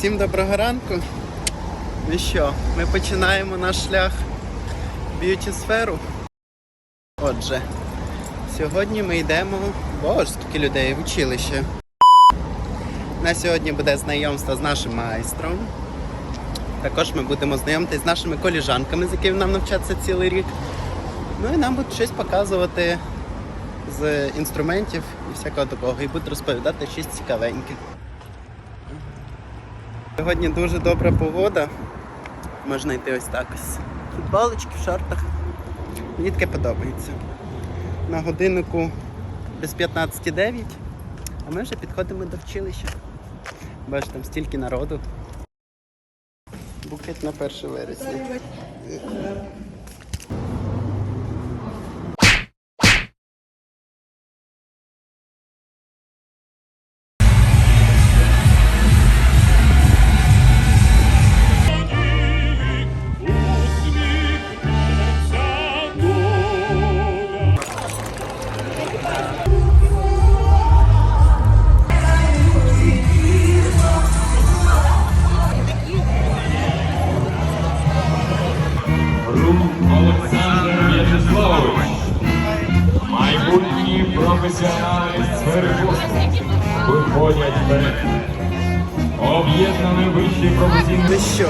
Всім доброго ранку. Ну що, ми починаємо наш шлях в б'юті сферу. Отже, сьогодні ми йдемо. Боже, скільки людей в училище. На сьогодні буде знайомство з нашим майстром. Також ми будемо знайомитися з нашими коліжанками, з якими нам навчатися цілий рік. Ну і нам будуть щось показувати з інструментів і всякого такого. І будуть розповідати щось цікавеньке. Сьогодні дуже добра погода. Можна йти ось так ось. Футболочки в шортах. Мені таке подобається. На годиннику без 15.09, а ми вже підходимо до вчилища. Бачиш, там стільки народу. Букет на 1 вересня. Олександр В'ячеславович, майбутні професіонали сфери послуг виходять вперед. Об'єднаний вищий професійний Ну що,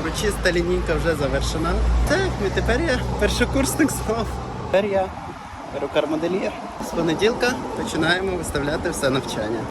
урочиста лінійка вже завершена. Так, і тепер я першокурсник знов. Тепер я перукар-модельєр. З понеділка починаємо виставляти все навчання.